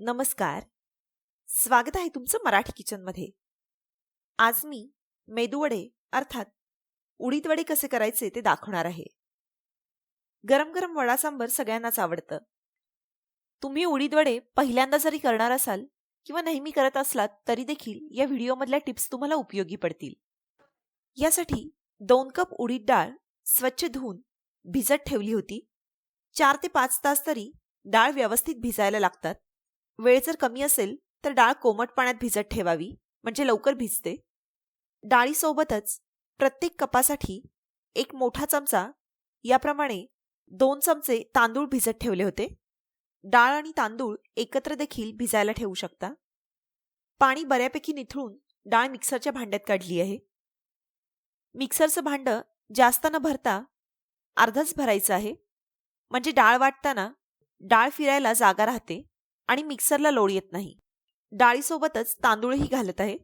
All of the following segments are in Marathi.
नमस्कार. स्वागत आहे तुमचं मराठी किचनमध्ये. आज मी मेदूवडे अर्थात उडीदवडे कसे करायचे ते दाखवणार आहे. गरम गरम वडा सांबर सगळ्यांनाच आवडतं. तुम्ही उडीदवडे पहिल्यांदा जरी करणार असाल किंवा नेहमी करत असलात तरी देखील या व्हिडिओमधल्या टिप्स तुम्हाला उपयोगी पडतील. यासाठी दोन कप उडीद डाळ स्वच्छ धुवून भिजत ठेवली होती. चार ते पाच तास तरी डाळ व्यवस्थित भिजायला लागतात. वेळ जर कमी असेल तर डाळ कोमट पाण्यात भिजत ठेवावी म्हणजे लवकर भिजते. डाळीसोबतच प्रत्येक कपासाठी एक मोठा चमचा याप्रमाणे दोन चमचे तांदूळ भिजत ठेवले होते. डाळ आणि तांदूळ एकत्र देखील भिजायला ठेवू शकता. पाणी बऱ्यापैकी निथळून डाळ मिक्सरच्या भांड्यात काढली आहे. मिक्सरचं भांडं जास्त न भरता अर्धच भरायचं आहे. म्हणजे डाळ वाटताना डाळ फिरायला जागा राहते. आणि मिक्सरला लोड येत नाही. डाळीसोबतच तांदूळही घालत आहे.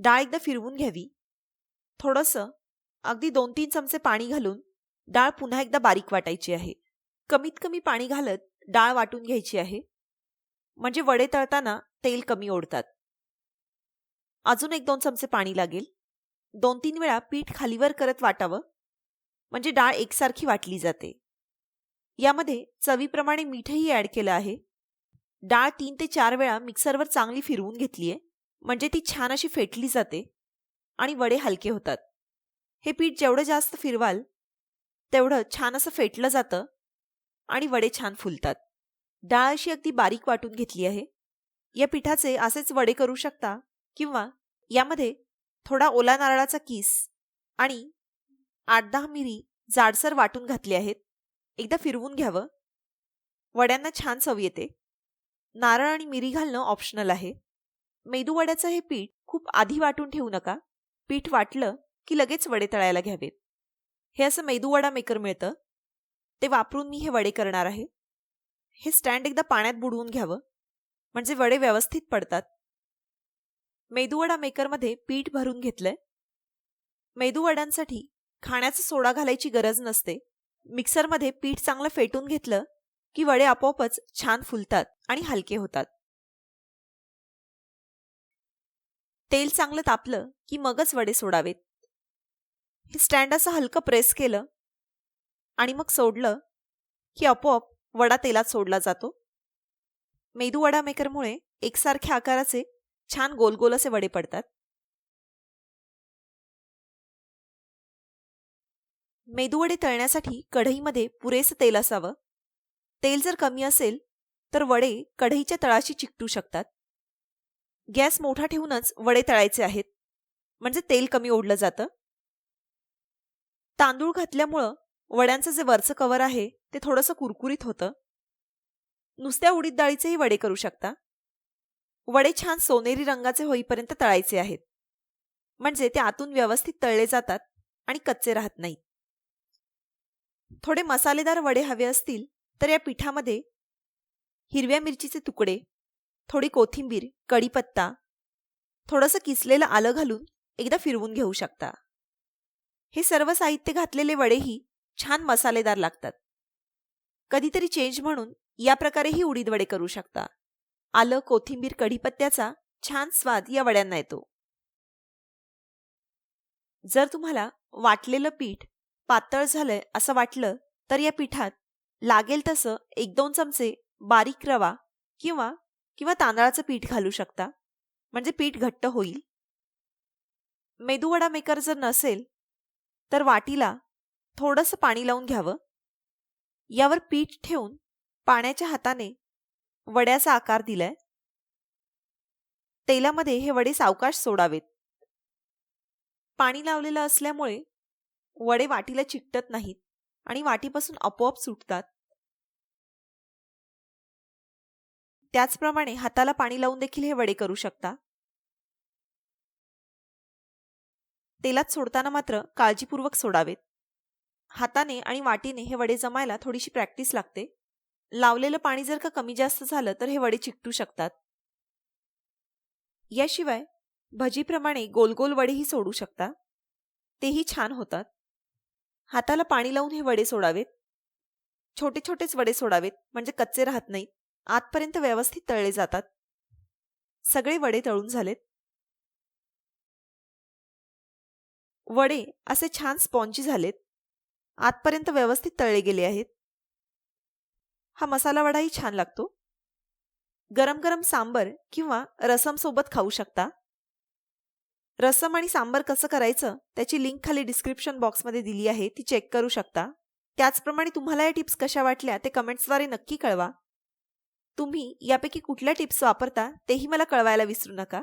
डाळ एकदा फिरवून घ्यावी. थोडंसं अगदी दोन तीन चमचे पाणी घालून डाळ पुन्हा एकदा बारीक वाटायची आहे. कमीत कमी पाणी घालत डाळ वाटून घ्यायची आहे. म्हणजे वडे तळताना तेल कमी ओढतात. अजून एक दोन चमचे पाणी लागेल. दोन तीन वेळा पीठ खालीवर करत वाटावं. म्हणजे डाळ एकसारखी वाटली जाते. यामध्ये चवीप्रमाणे मीठही ॲड केलं आहे. डाळ तीन ते चार वेळा मिक्सरवर चांगली फिरवून घेतलीये म्हणजे ती छान अशी फेटली जाते आणि वडे हलके होतात. हे पीठ जेवढं जास्त फिरवाल तेवढं छान असं फेटलं जातं आणि वडे छान फुलतात. डाळ अशी अगदी बारीक वाटून घेतली आहे. या पिठाचे असेच वडे करू शकता किंवा यामध्ये थोडा ओला नारळाचा किस आणि आठ दहा मिरी जाडसर वाटून घातले आहेत. एकदा फिरवून घ्यावं. वड्यांना छान चव येते. नारळ आणि मिरी घालणं ऑप्शनल आहे. मेदूवड्याचं हे पीठ खूप आधी वाटून ठेवू नका. पीठ वाटलं की लगेच वडे तळायला घ्यावेत. हे असं मेदूवडा मेकर मिळतं. ते वापरून मी हे वडे करणार आहे. हे स्टँड एकदा पाण्यात बुडवून घ्यावं. म्हणजे वडे व्यवस्थित पडतात. मेदूवडा मेकरमध्ये पीठ भरून घेतलंय. मेदूवड्यांसाठी खाण्याचा सोडा घालायची गरज नसते. मिक्सरमध्ये पीठ चांगलं फेटून घेतलं की वडे आपोआपच छान फुलतात आणि हलके होतात. तेल चांगलं तापलं की मगच वडे सोडावेत. हे स्टँड असं हलकं प्रेस केलं आणि मग सोडलं की आपोआप वडा तेलात सोडला जातो. मेदू वडा मेकरमुळे एकसारख्या आकाराचे छान गोल गोल असे वडे पडतात. मेदूवडे तळण्यासाठी कढईमध्ये पुरेसं तेल असावं. तेल जर कमी असेल तर वडे कढईच्या तळाशी चिकटू शकतात. गॅस मोठा ठेवूनच वडे तळायचे आहेत. म्हणजे तेल कमी ओढलं जातं. तांदूळ घातल्यामुळं वड्यांचं जे वरचं कवर आहे ते थोडंसं कुरकुरीत होतं. नुसत्या उडीद डाळीचेही वडे करू शकता. वडे छान सोनेरी रंगाचे होईपर्यंत तळायचे आहेत. म्हणजे ते आतून व्यवस्थित तळले जातात आणि कच्चे राहत नाहीत. थोडे मसालेदार वडे हवे असतील तर या पिठामध्ये हिरव्या मिरचीचे तुकडे थोडी कोथिंबीर कढीपत्ता थोडंसं किसलेलं आलं घालून एकदा फिरवून घेऊ शकता. हे सर्व साहित्य घातलेले वडेही छान मसालेदार लागतात. कधीतरी चेंज म्हणून या प्रकारेही उडीद वडे करू शकता. आलं कोथिंबीर कढीपत्त्याचा छान स्वाद या वड्यांना येतो. जर तुम्हाला वाटलेलं पीठ पातळ झालंय असं वाटलं तर या पिठात लागेल तसं एक दोन चमचे बारीक रवा किंवा किंवा तांदळाचं पीठ घालू शकता. म्हणजे पीठ घट्ट होईल. मेदूवडा मेकर जर नसेल तर वाटीला थोडंसं पाणी लावून घ्यावं. यावर पीठ ठेवून पाण्याच्या हाताने वड्याचा आकार दिलाय. तेलामध्ये हे वडे सावकाश सोडावेत. पाणी लावलेलं असल्यामुळे वडे वाटीला चिकटत नाहीत आणि वाटीपासून आपोआप सुटतात. त्याचप्रमाणे हाताला पाणी लावून देखील हे वडे करू शकता. तेलात सोडताना मात्र काळजीपूर्वक सोडावेत. हाताने आणि वाटीने हे वडे जमायला थोडीशी प्रॅक्टिस लागते. लावलेलं पाणी जर का कमी जास्त झालं तर हे वडे चिकटू शकतात. याशिवाय भजीप्रमाणे गोल गोल वडेही सोडू शकता. तेही छान होतात. हाताला पाणी लावून हे वडे सोडावेत. छोटे छोटेच वडे सोडावेत म्हणजे कच्चे राहत नाहीत. आतपर्यंत व्यवस्थित तळले जातात. सगळे वडे तळून झालेत. वडे असे छान स्पॉन्जी झालेत. आतपर्यंत व्यवस्थित तळले गेले आहेत. हा मसाला वडाही छान लागतो. गरम गरम सांबर किंवा रसम सोबत खाऊ शकता. रसम आणि सांबर कसं करायचं त्याची लिंक खाली डिस्क्रिप्शन बॉक्समध्ये दिली आहे. ती चेक करू शकता. त्याचप्रमाणे तुम्हाला या टिप्स कशा वाटल्या ते कमेंट्सद्वारे नक्की कळवा. तुम्ही यापैकी कुठल्या टिप्स वापरता तेही मला कळवायला विसरू नका.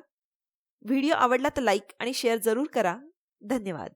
व्हिडिओ आवडला तर लाईक आणि शेअर जरूर करा. धन्यवाद.